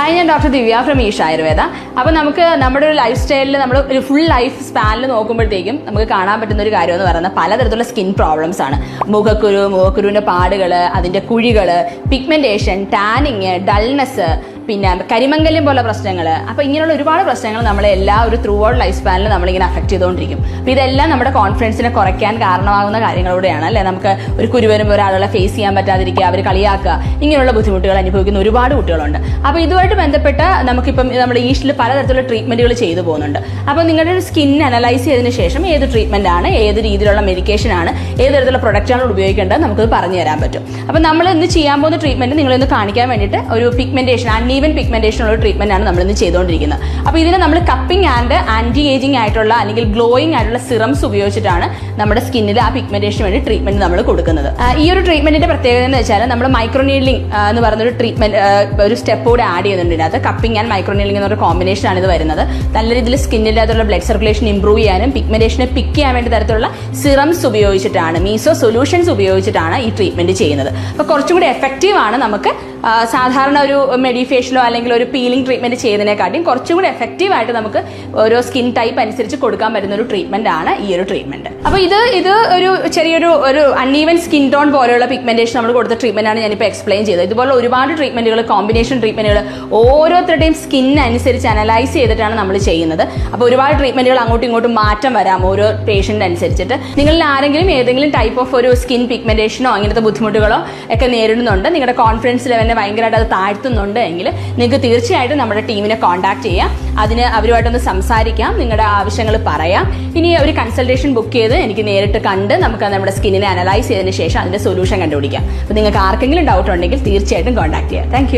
Hi ഞാൻ doctor Divya from Isha Ayurveda. അപ്പോൾ നമുക്ക് നമ്മുടെ ഒരു ലൈഫ് സ്റ്റൈലിൽ നമ്മൾ ഒരു ഫുൾ ലൈഫ് സ്പാനിൽ നോക്കുമ്പോഴത്തേക്കും നമുക്ക് കാണാൻ പറ്റുന്ന ഒരു കാര്യം എന്ന് പറയുന്നത് പലതരത്തിലുള്ള സ്കിൻ പ്രോബ്ലംസ് ആണ്. മുഖക്കുരു മുഖക്കുരുവിന്റെ പാടുകൾ അതിന്റെ കുഴികൾ പിഗ്മെന്റേഷൻ ടാനിങ് ഡൾനെസ് പിന്നെ കരിമംഗല്യം പോലെ പ്രശ്നങ്ങൾ അപ്പോൾ ഇങ്ങനെയുള്ള ഒരുപാട് പ്രശ്നങ്ങൾ നമ്മളെ എല്ലാ ഒരു ത്രൂ ഔട്ട് ലൈഫ് സ്പാനിൽ നമ്മളിങ്ങനെ അഫക്റ്റ് ചെയ്തുകൊണ്ടിരിക്കും അപ്പോൾ ഇതെല്ലാം നമ്മുടെ കോൺഫിഡൻസിനെ കുറയ്ക്കാൻ കാരണമാകുന്ന കാര്യങ്ങളിലൂടെയാണ് അല്ലേ? നമുക്ക് ഒരു കുരു വരുമ്പോൾ ഒരാളെ ഫേസ് ചെയ്യാൻ പറ്റാതിരിക്കുക അവർ കളിയാക്കുക ഇങ്ങനെയുള്ള ബുദ്ധിമുട്ടുകൾ അനുഭവിക്കുന്ന ഒരുപാട് കുട്ടികളുണ്ട്. അപ്പോൾ ഇതുമായിട്ട് ബന്ധപ്പെട്ട് നമുക്കിപ്പം നമ്മുടെ ഈസ്റ്റിൽ പലതരത്തിലുള്ള ട്രീറ്റ്മെന്റുകൾ ചെയ്തു പോകുന്നുണ്ട്. അപ്പോൾ നിങ്ങളുടെ ഒരു സ്കിൻ അനലൈസ് ചെയ്തതിന് ശേഷം ഏത് ട്രീറ്റ്മെന്റ് ആണ് ഏത് രീതിയിലുള്ള മെഡിക്കേഷൻ ആണ് ഏത് തരത്തിലുള്ള പ്രൊഡക്റ്റാണ് ഉപയോഗിക്കേണ്ടത് നമുക്കത് പറഞ്ഞു തരാൻ പറ്റും. അപ്പോൾ നമ്മൾ ഇന്ന് ചെയ്യാൻ പോകുന്ന ട്രീറ്റ്മെന്റ് നിങ്ങളിന്ന് കാണിക്കാൻ വേണ്ടിയിട്ട് ഒരു പിഗ്മെന്റേഷൻ അൺഈവൻ പിഗ്മെന്റേഷൻ ഉള്ള ട്രീറ്റ്മെന്റ് ആണ് നമ്മൾ ഇന്ന് ചെയ്തുകൊണ്ടിരിക്കുന്നത്. അപ്പോൾ ഇതിന് നമ്മൾ കപ്പിംഗ് ആൻഡ് ആന്റി ഏജിംഗ് ആയിട്ടുള്ള അല്ലെങ്കിൽ ഗ്ലോയിങ് ആയിട്ടുള്ള സിറംസ് ഉപയോഗിച്ചിട്ടാണ് നമ്മുടെ സ്കിന്നിൽ ആ പിഗ്മെന്റേഷന് വേണ്ടി ട്രീറ്റ്മെന്റ് നമ്മൾ കൊടുക്കുന്നത്. ഈ ഒരു ട്രീറ്റ്മെന്റിന്റെ പ്രത്യേകത എന്ന് വെച്ചാൽ നമ്മൾ മൈക്രോനീലിംഗ് എന്ന് പറയുന്നൊരു ട്രീറ്റ്മെന്റ് ഒരു സ്റ്റെപ്പ് കൂടെ ആഡ് ചെയ്യുന്നുണ്ട് ഇതിനകത്ത്. കപ്പിംഗ് ആൻഡ് മൈക്രോനീലിംഗ് എന്നൊരു കോമ്പിനേഷൻ ആണ് ഇത് വരുന്നത്. നല്ല രീതിയിൽ സ്കിന്നിന്റെ അതുള്ള ബ്ലഡ് സർക്കുലേഷൻ ഇംപ്രൂവ് ചെയ്യാനും പിഗ്മെന്റേഷനെ പിക്ക് ചെയ്യാൻ വേണ്ടി തരത്തിലുള്ള സിറംസ് ഉപയോഗിച്ചിട്ടാണ് മീസോ സൊല്യൂഷൻസ് ഉപയോഗിച്ചിട്ടാണ് ഈ ട്രീറ്റ്മെന്റ് ചെയ്യുന്നത്. അപ്പോൾ കുറച്ചും കൂടി എഫക്റ്റീവ് ആണ് നമുക്ക് സാധാരണ ഒരു മെഡിഫേഷ്യലോ അല്ലെങ്കിൽ ഒരു പീലിംഗ് ട്രീറ്റ്മെന്റ് ചെയ്യുന്നതിനെക്കാട്ടിയും കുറച്ചും കൂടി എഫക്റ്റീവ് ആയിട്ട് നമുക്ക് ഓരോ സ്കിൻ ടൈപ്പ് അനുസരിച്ച് കൊടുക്കാൻ പറ്റുന്ന ഒരു ട്രീറ്റ്മെന്റ് ആണ് ഈ ഒരു ട്രീറ്റ്മെന്റ് അപ്പോൾ ഇത് ഇത് ഒരു ചെറിയൊരു ഒരു അൺഈവൻ സ്കിൻ ടോൺ പോലെയുള്ള പിഗ്മെന്റേഷൻ നമ്മൾ കൊടുത്ത ട്രീറ്റ്മെന്റ് ആണ് ഞാനിപ്പോൾ എക്സ്പ്ലെയിൻ ചെയ്തത്. ഇതുപോലെ ഒരുപാട് ട്രീറ്റ്മെന്റുകൾ കോമ്പിനേഷൻ ട്രീറ്റ്മെന്റുകൾ ഓരോരുത്തരുടെയും സ്കിൻ അനുസരിച്ച് അനലൈസ് ചെയ്തിട്ടാണ് നമ്മൾ ചെയ്യുന്നത്. അപ്പോൾ ഒരുപാട് ട്രീറ്റ്മെന്റുകൾ അങ്ങോട്ടും ഇങ്ങോട്ടും മാറ്റം വരാം ഓരോ പേഷ്യന്റ് അനുസരിച്ചിട്ട്. നിങ്ങളിൽ ആരെങ്കിലും ഏതെങ്കിലും ടൈപ്പ് ഓഫ് ഒരു സ്കിൻ പിഗ്മെന്റേഷനോ അങ്ങനത്തെ ബുദ്ധിമുട്ടുകളോ ഒക്കെ നേരിടുന്നുണ്ട് നിങ്ങളുടെ കോൺഫിഡൻസ് ലെവലിനെ ഭയങ്കരമായിട്ട് അത് താഴ്ത്തുന്നുണ്ട് എങ്കിൽ നിങ്ങൾക്ക് തീർച്ചയായിട്ടും നമ്മുടെ ടീമിനെ കോൺടാക്ട് ചെയ്യാം. അതിന് അവരുമായിട്ടൊന്ന് സംസാരിക്കാം. നിങ്ങളുടെ ആവശ്യങ്ങൾ പറയാം. ഇനി ഒരു കൺസൾട്ടേഷൻ ബുക്ക് ചെയ്ത് എനിക്ക് നേരിട്ട് കണ്ട് നമുക്ക് നമ്മുടെ സ്കിന്നിനെ അനലൈസ് ചെയ്തതിന് ശേഷം അതിന്റെ സൊല്യൂഷൻ കണ്ടുപിടിക്കാം. അപ്പോൾ നിങ്ങൾക്ക് ആർക്കെങ്കിലും ഡൗട്ട് ഉണ്ടെങ്കിൽ തീർച്ചയായിട്ടും കോൺടാക്ട് ചെയ്യാം. താങ്ക്